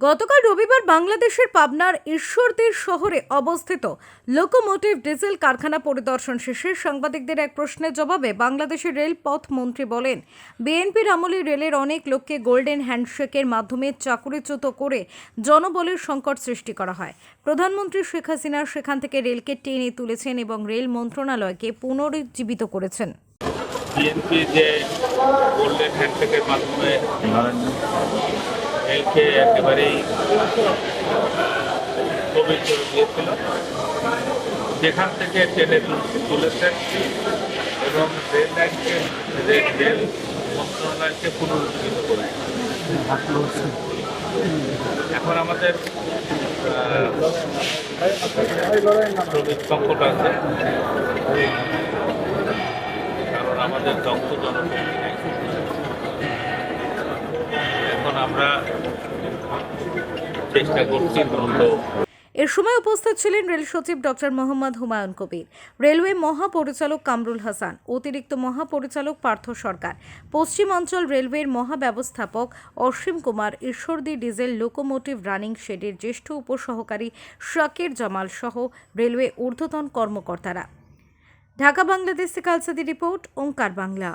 গতকাল রবিবার বাংলাদেশের পাবনার ঈশ্বরদীর শহরে অবস্থিত লোকোমোটিভ ডিজেল কারখানা পরিদর্শন শেষে সাংবাদিকদের এক প্রশ্নের জবাবে বাংলাদেশের রেলপথ মন্ত্রী বলেন, বিএনপির আমলে রেলের অনেক লোককে গোল্ডেন হ্যান্ডশেকের মাধ্যমে চাকুরিচ্যুত করে জনবলের সংকট সৃষ্টি করা হয়। প্রধানমন্ত্রী শেখ হাসিনা সেখান থেকে রেলকে টেনে তুলেছেন এবং রেল মন্ত্রণালয়কে পুনরুজ্জীবিত করেছেন। বিএনপি যে গোল্ডেন হ্যান্ডশেকের মাধ্যমে রেলকে একেবারেই গভীর করে দিয়েছিল। যেখান থেকে তুল- তুলেছেন এবং রেল লাইনকে, রেল মন্ত্রণালয়কে পুনরুজ্জীবিত করেছেন এখন আমাদের শ্রমিক সংকট আছে। কারণ আমাদের দক্ষ জনশক্তি নেই। আমরা চেষ্টা করছি দ্রুত। এর সময় উপস্থিত ছিলেন রেল সচিব ডক্টর মোহাম্মদ হুমায়ুন কবির, রেলওয়ে মহাপরিচালক কামরুল হাসান, অতিরিক্ত মহাপরিচালক পার্থ সরকার পশ্চিমাঞ্চল রেলওয়ের মহাব্যবস্থাপক Asim Kumar, Ishwardi diesel locomotive running শেডের জ্যেষ্ঠ উপসহকারী শাকির জামাল সহ রেলওয়ে ঊর্ধ্বতন কর্মকর্তারা। ঢাকা বাংলাদেশ থেকে রিপোর্ট, ওঙ্কার বাংলা।